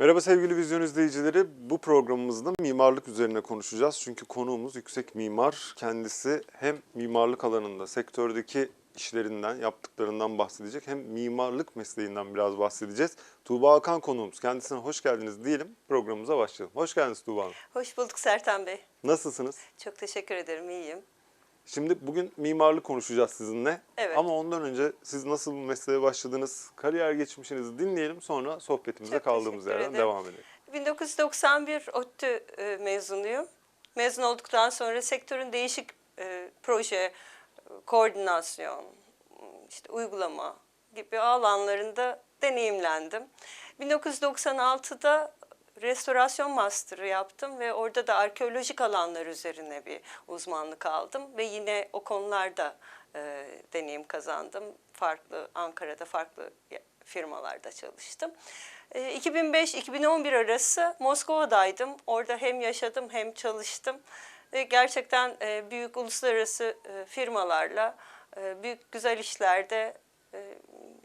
Merhaba sevgili vizyon izleyicileri. Bu programımızda mimarlık üzerine konuşacağız. Çünkü konuğumuz yüksek mimar. Kendisi hem mimarlık alanında sektördeki işlerinden, yaptıklarından bahsedecek hem mimarlık mesleğinden biraz bahsedeceğiz. Tuğba Hakan konuğumuz. Kendisine hoş geldiniz diyelim. Programımıza başlayalım. Hoş geldiniz Tuğba Hanım. Hoş bulduk Sertan Bey. Nasılsınız? Çok teşekkür ederim, iyiyim. Şimdi bugün mimarlık konuşacağız sizinle. Evet. Ama ondan önce siz nasıl mesleğe başladınız, kariyer geçmişinizi dinleyelim. Sonra sohbetimize Çok kaldığımız yerden ederim. devam edelim. 1991 ODTÜ e, mezunuyum. Mezun olduktan sonra sektörün değişik e, proje, e, koordinasyon, işte uygulama gibi alanlarında deneyimlendim. 1996'da restorasyon master'ı yaptım ve orada da arkeolojik alanlar üzerine bir uzmanlık aldım ve yine o konularda e, deneyim kazandım. Farklı Ankara'da farklı firmalarda çalıştım. E, 2005-2011 arası Moskova'daydım. Orada hem yaşadım hem çalıştım. Ve gerçekten e, büyük uluslararası e, firmalarla e, büyük güzel işlerde e,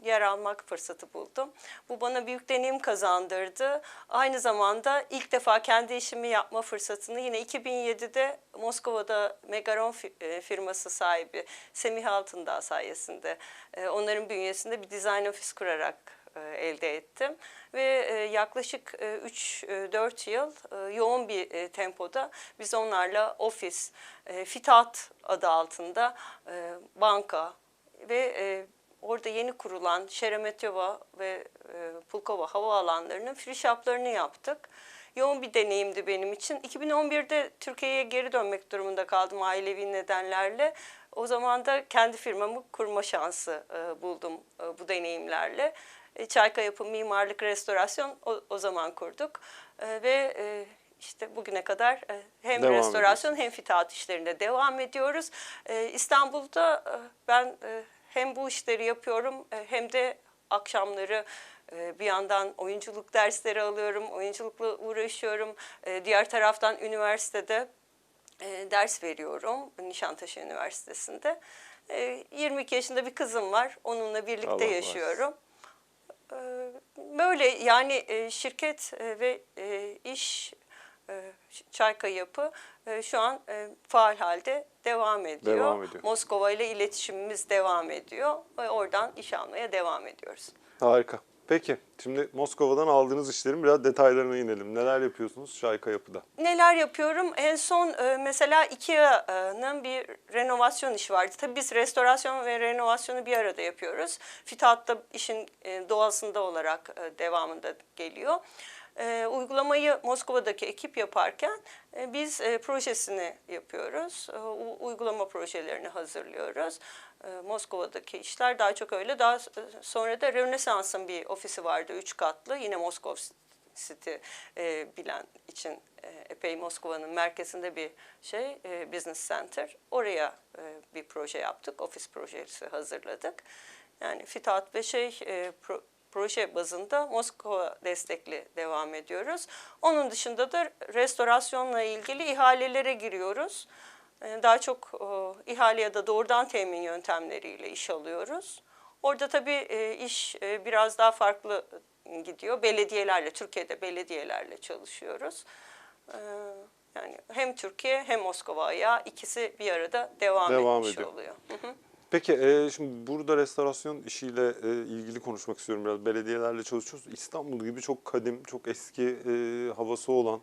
yer almak fırsatı buldum. Bu bana büyük deneyim kazandırdı. Aynı zamanda ilk defa kendi işimi yapma fırsatını yine 2007'de Moskova'da Megaron e, firması sahibi Semih Altındağ sayesinde e, onların bünyesinde bir dizayn ofis kurarak e, elde ettim. Ve yaklaşık 3-4 yıl yoğun bir tempoda biz onlarla ofis, fitat adı altında banka ve orada yeni kurulan Şeremetyova ve e, Pulkova havaalanlarının free yaptık. Yoğun bir deneyimdi benim için. 2011'de Türkiye'ye geri dönmek durumunda kaldım ailevi nedenlerle. O zaman da kendi firmamı kurma şansı e, buldum e, bu deneyimlerle. E, Çayka Yapım Mimarlık Restorasyon o, o zaman kurduk. E, ve e, işte bugüne kadar e, hem Devam restorasyon hem fitaat işlerinde devam ediyoruz. E, İstanbul'da e, ben hem bu işleri yapıyorum e, hem de akşamları e, bir yandan oyunculuk dersleri alıyorum, oyunculukla uğraşıyorum. E, Diğer taraftan üniversitede ders veriyorum Nişantaşı Üniversitesi'nde. E, 22 yaşında bir kızım var, onunla birlikte Allah yaşıyorum. E, Böyle yani şirket ve iş Çayka Yapı e, şu an e, faal halde devam ediyor. Devam ediyor. Moskova ile iletişimimiz devam ediyor ve oradan iş almaya devam ediyoruz. Harika. Peki, şimdi Moskova'dan aldığınız işlerin biraz detaylarına inelim. Neler yapıyorsunuz Şayka Yapı'da? Neler yapıyorum? En son e, mesela IKEA'nın bir renovasyon işi vardı. Tabii biz restorasyon ve renovasyonu bir arada yapıyoruz. Fitat da işin e, doğasında olarak e, devamında geliyor. E, uygulamayı Moskova'daki ekip yaparken e, biz e, projesini yapıyoruz. E, uygulama projelerini hazırlıyoruz. E, Moskova'daki işler daha çok öyle. Daha sonra da Rönesans'ın bir ofisi vardı, üç katlı. Yine Moskova City e, bilen için e, epey Moskova'nın merkezinde bir şey, e, business center. Oraya e, bir proje yaptık, ofis projesi hazırladık. Yani fitaat ve şey e, pro- proje bazında Moskova destekli devam ediyoruz. Onun dışında da restorasyonla ilgili ihalelere giriyoruz. E, Daha çok e, ihale ya da doğrudan temin yöntemleriyle iş alıyoruz. Orada tabii e, iş e, biraz daha farklı gidiyor. Belediyelerle, Türkiye'de belediyelerle çalışıyoruz. E, Yani hem Türkiye hem Moskova'ya ikisi bir arada devam, Devam etmiş ediyor. oluyor. Hı hı. Peki, e, şimdi burada restorasyon işiyle e, ilgili konuşmak istiyorum biraz. Belediyelerle çalışıyoruz. İstanbul gibi çok kadim, çok eski e, havası olan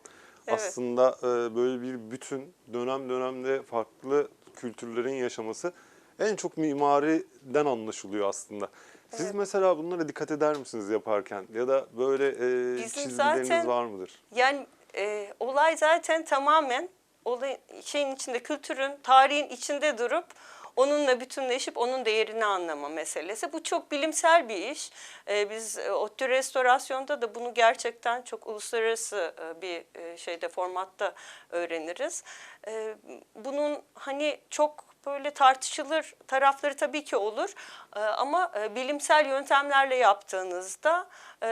Evet. aslında e, böyle bir bütün dönem dönemde farklı kültürlerin yaşaması en çok mimariden anlaşılıyor aslında. Siz Evet. mesela bunlara dikkat eder misiniz yaparken ya da böyle e, Bizim çizgileriniz zaten- var mıdır? Yani e, olay zaten tamamen olay, şeyin içinde, kültürün, tarihin içinde durup onunla bütünleşip onun değerini anlama meselesi. Bu çok bilimsel bir iş. E, biz e, Restorasyon'da da bunu gerçekten çok uluslararası e, bir e, şeyde formatta öğreniriz. E, bunun hani çok böyle tartışılır tarafları tabii ki olur E, ama e, bilimsel yöntemlerle yaptığınızda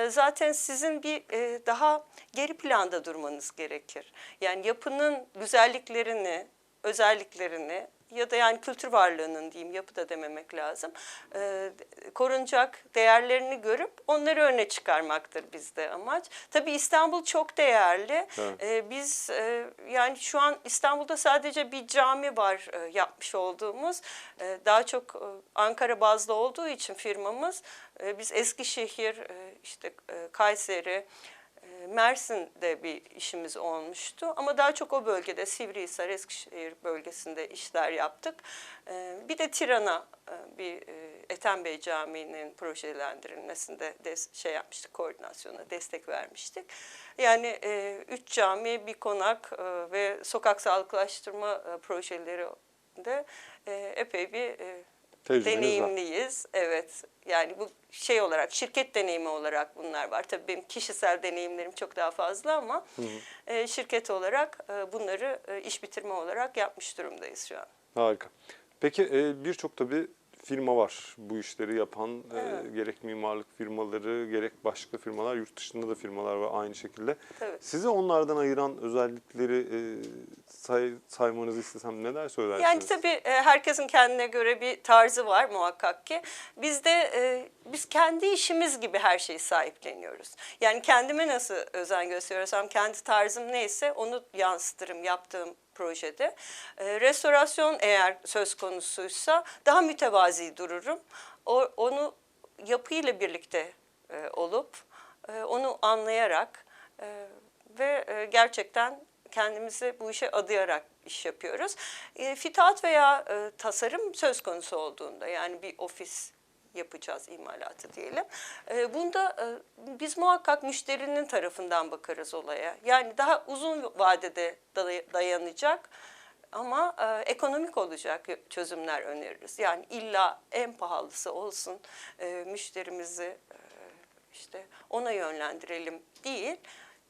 zaten sizin bir daha geri planda durmanız gerekir. Yani yapının güzelliklerini özelliklerini ya da yani kültür varlığının diyeyim yapı da dememek lazım. e, korunacak değerlerini görüp onları öne çıkarmaktır bizde amaç. Tabii İstanbul çok değerli. Evet. E, biz e, yani şu an İstanbul'da sadece bir cami var e, yapmış olduğumuz. E, daha çok e, Ankara bazlı olduğu için firmamız e, biz Eskişehir, e, işte e, Kayseri, Mersin'de bir işimiz olmuştu ama daha çok o bölgede Sivrihisar, Eskişehir bölgesinde işler yaptık. E, Bir de Tirana e, bir e, Ethem Bey Camii'nin projelendirilmesinde şey yapmıştık, koordinasyona destek vermiştik. Yani e, üç cami, bir konak ve sokak sağlıklaştırma projeleri de epey bir Tecrübeniz var. deneyimliyiz. Evet. Yani bu şey olarak şirket deneyimi olarak bunlar var. Tabii benim kişisel deneyimlerim çok daha fazla ama e, şirket olarak e, bunları e, iş bitirme olarak yapmış durumdayız şu an. Harika. Peki e, birçok tabii firma var bu işleri yapan. e, Evet. gerek mimarlık firmaları, gerek başka firmalar, yurt dışında da firmalar var aynı şekilde. Tabii. Sizi onlardan ayıran özellikleri e, say, saymanızı istesem neler söylersiniz? Yani tabii e, herkesin kendine göre bir tarzı var muhakkak ki. Biz de e, biz kendi işimiz gibi her şeyi sahipleniyoruz. Yani kendime nasıl özen gösteriyorsam kendi tarzım neyse onu yansıtırım yaptığım projede. E, restorasyon eğer söz konusuysa daha mütevazi dururum. O, onu yapıyla birlikte e, olup e, onu anlayarak e, ve e, gerçekten kendimizi bu işe adayarak iş yapıyoruz. E, fitaat veya e, tasarım söz konusu olduğunda yani bir ofis yapacağız imalatı diyelim. E, bunda e, biz muhakkak müşterinin tarafından bakarız olaya. Yani daha uzun vadede day- dayanacak ama e, ekonomik olacak çözümler öneririz. Yani illa en pahalısı olsun e, müşterimizi e, işte ona yönlendirelim değil.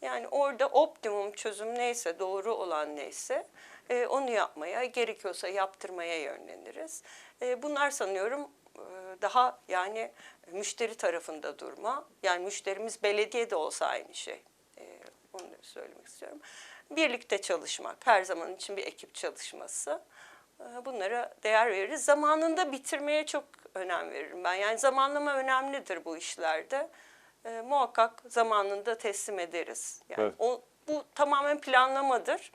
Yani orada optimum çözüm neyse, doğru olan neyse e, onu yapmaya, gerekiyorsa yaptırmaya yönleniriz. E, bunlar sanıyorum daha yani müşteri tarafında durma. Yani müşterimiz belediye de olsa aynı şey. E, onu söylemek istiyorum. Birlikte çalışmak, her zaman için bir ekip çalışması. E, Bunlara değer veririz. Zamanında bitirmeye çok önem veririm ben. Yani zamanlama önemlidir bu işlerde. E, muhakkak zamanında teslim ederiz. Yani Evet. o, bu tamamen planlamadır.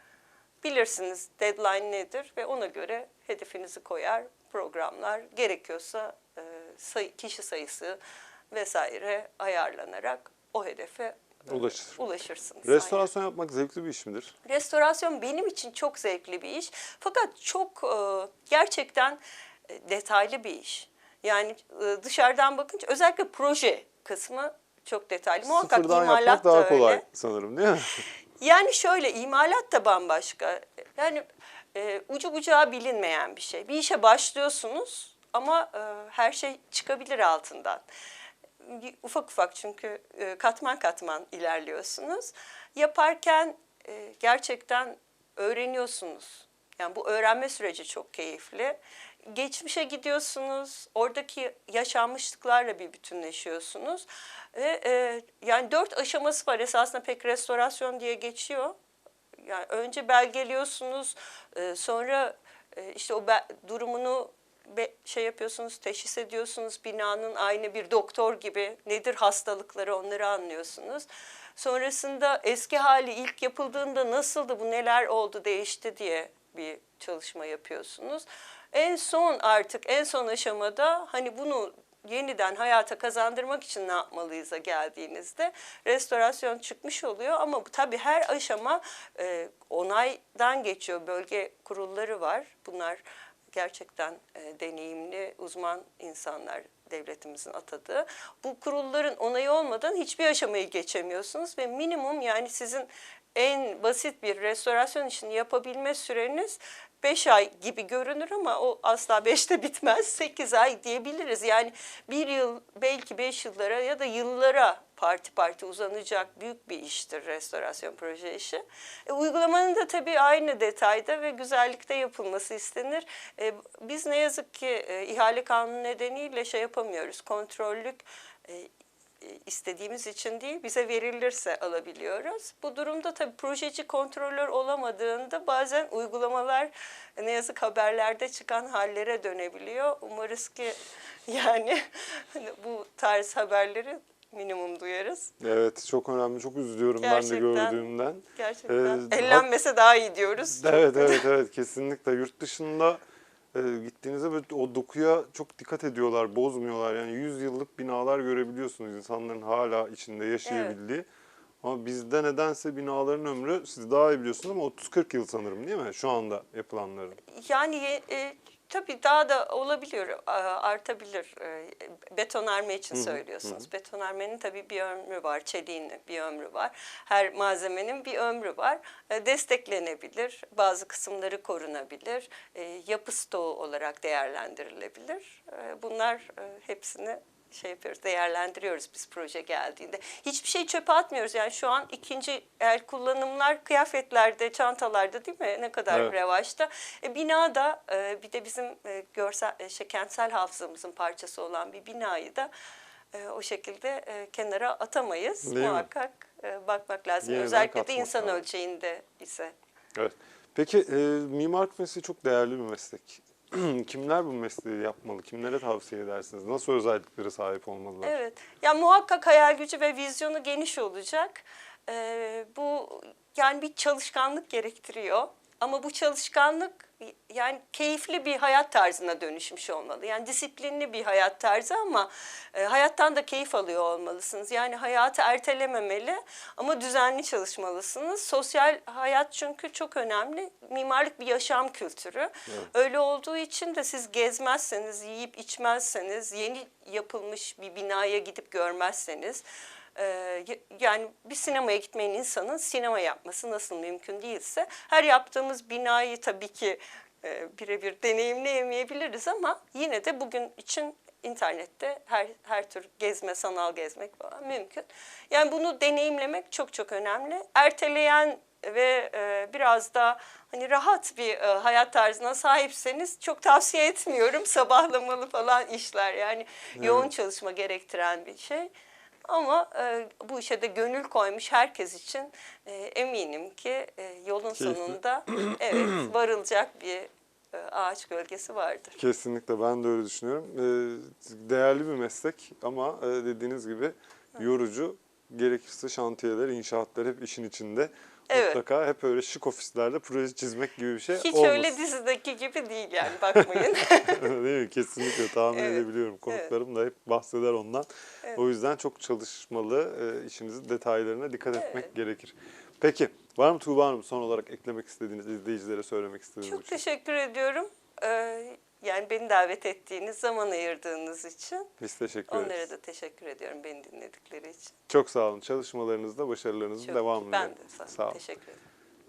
Bilirsiniz deadline nedir ve ona göre hedefinizi koyar, programlar gerekiyorsa e, sayı, kişi sayısı vesaire ayarlanarak o hedefe e, Ulaşılır. ulaşırsınız. Restorasyon yapmak zevkli bir iş midir? Restorasyon benim için çok zevkli bir iş. Fakat çok e, gerçekten e, detaylı bir iş. Yani e, dışarıdan bakınca özellikle proje kısmı çok detaylı. Muhakkak Sıfırdan imalat da daha öyle. kolay sanırım değil mi? Yani şöyle imalat da bambaşka. Yani e, ucu bucağı bilinmeyen bir şey. Bir işe başlıyorsunuz ama e, her şey çıkabilir altından. Ufak ufak çünkü e, katman katman ilerliyorsunuz. Yaparken e, gerçekten öğreniyorsunuz. Yani bu öğrenme süreci çok keyifli. Geçmişe gidiyorsunuz, oradaki yaşanmışlıklarla bir bütünleşiyorsunuz. Ve e, yani dört aşaması var esasında pek restorasyon diye geçiyor. Yani önce belgeliyorsunuz, e, sonra e, işte o durumunu be- şey yapıyorsunuz, teşhis ediyorsunuz. Binanın aynı bir doktor gibi nedir hastalıkları onları anlıyorsunuz. Sonrasında eski hali ilk yapıldığında nasıldı, bu neler oldu, değişti diye bir çalışma yapıyorsunuz. En son artık en son aşamada hani bunu yeniden hayata kazandırmak için ne yapmalıyız'a geldiğinizde restorasyon çıkmış oluyor ama bu tabii her aşama e, onaydan geçiyor. Bölge kurulları var. Bunlar gerçekten e, deneyimli uzman insanlar devletimizin atadığı. Bu kurulların onayı olmadan hiçbir aşamayı geçemiyorsunuz ve minimum yani sizin en basit bir restorasyon için yapabilme süreniz 5 ay gibi görünür ama o asla 5'te bitmez. 8 ay diyebiliriz. Yani bir yıl belki 5 yıllara ya da yıllara parti parti uzanacak büyük bir iştir restorasyon proje işi. E, uygulamanın da tabii aynı detayda ve güzellikte yapılması istenir. E, biz ne yazık ki e, ihale kanunu nedeniyle şey yapamıyoruz. Kontrollük e, istediğimiz için değil, bize verilirse alabiliyoruz. Bu durumda tabii projeci kontrolör olamadığında bazen uygulamalar ne yazık haberlerde çıkan hallere dönebiliyor. Umarız ki yani bu tarz haberleri minimum duyarız. Evet çok önemli. Çok üzülüyorum ben de Gerçekten. gördüğümden. Gerçekten Ee, ellenmese daha iyi diyoruz. Evet evet evet kesinlikle yurt dışında e, gittiğinizde böyle o dokuya çok dikkat ediyorlar, bozmuyorlar. Yani 100 yıllık binalar görebiliyorsunuz insanların hala içinde yaşayabildiği. Ama bizde nedense binaların ömrü siz daha iyi biliyorsunuz ama 30-40 yıl sanırım değil mi şu anda yapılanların? Yani e, tabii daha da olabiliyor, artabilir. E, betonarme için söylüyorsunuz. Betonarmenin tabii bir ömrü var, çeliğin bir ömrü var. Her malzemenin bir ömrü var. E, desteklenebilir, bazı kısımları korunabilir, e, yapı stoğu olarak değerlendirilebilir. Bunlar e, hepsini şey yapıyoruz, değerlendiriyoruz biz proje geldiğinde. Hiçbir şey çöpe atmıyoruz. Yani şu an ikinci el kullanımlar kıyafetlerde, çantalarda değil mi? Ne kadar Evet. revaçta. E, binada e, bir de bizim e, görsel, e, şey, kentsel hafızamızın parçası olan bir binayı da e, o şekilde e, kenara atamayız. Değil? Muhakkak e, bakmak lazım. Yeniden Özellikle de insan lazım. ölçeğinde ise. Evet. Peki e, mimarlık mesleği çok değerli bir meslek. Kimler bu mesleği yapmalı? Kimlere tavsiye edersiniz? Nasıl özelliklere sahip olmalılar? Evet. Ya muhakkak hayal gücü ve vizyonu geniş olacak. Ee, bu yani bir çalışkanlık gerektiriyor. Ama bu çalışkanlık yani keyifli bir hayat tarzına dönüşmüş olmalı. Yani disiplinli bir hayat tarzı ama e, hayattan da keyif alıyor olmalısınız. Yani hayatı ertelememeli ama düzenli çalışmalısınız. Sosyal hayat çünkü çok önemli. Mimarlık bir yaşam kültürü. Öyle olduğu için de siz gezmezseniz, yiyip içmezseniz, yeni yapılmış bir binaya gidip görmezseniz ee, yani bir sinemaya gitmeyen insanın sinema yapması nasıl mümkün değilse her yaptığımız binayı tabii ki e, birebir deneyimleyemeyebiliriz ama yine de bugün için internette her her tür gezme, sanal gezmek falan mümkün. Yani bunu deneyimlemek çok çok önemli. Erteleyen ve e, biraz da hani rahat bir e, hayat tarzına sahipseniz çok tavsiye etmiyorum. Sabahlamalı falan işler yani yoğun çalışma gerektiren bir şey. Ama e, bu işe de gönül koymuş herkes için e, eminim ki e, yolun Keyifli. sonunda evet varılacak bir e, ağaç gölgesi vardır. Kesinlikle ben de öyle düşünüyorum. E, değerli bir meslek ama e, dediğiniz gibi yorucu. Gerekirse şantiyeler, inşaatlar hep işin içinde. Evet. Mutlaka hep öyle şık ofislerde proje çizmek gibi bir şey Hiç olmasın. öyle dizideki gibi değil yani bakmayın. Değil mi? Kesinlikle tahmin Evet, edebiliyorum. Konuklarım da hep bahseder ondan. Evet. O yüzden çok çalışmalı, e, işinizin detaylarına dikkat etmek Evet. gerekir. Peki, var mı Tuğba Hanım son olarak eklemek istediğiniz, izleyicilere söylemek istediğiniz Çok bir şey? teşekkür ediyorum. Ee, yani beni davet ettiğiniz, zaman ayırdığınız için. Biz teşekkür Onlara ederiz. da teşekkür ediyorum beni dinledikleri için. Çok sağ olun. Çalışmalarınızda başarılarınızın Çok- devamını ben de sağ, Sağ olun. teşekkür ederim.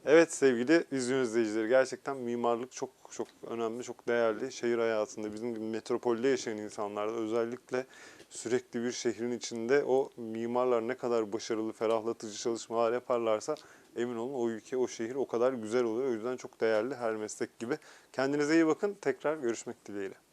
Evet sevgili vizyon izleyicileri gerçekten mimarlık çok çok önemli, çok değerli. Şehir hayatında bizim gibi metropolde yaşayan insanlarda özellikle sürekli bir şehrin içinde o mimarlar ne kadar başarılı, ferahlatıcı çalışmalar yaparlarsa emin olun o ülke, o şehir o kadar güzel oluyor. O yüzden çok değerli her meslek gibi. Kendinize iyi bakın. Tekrar görüşmek dileğiyle.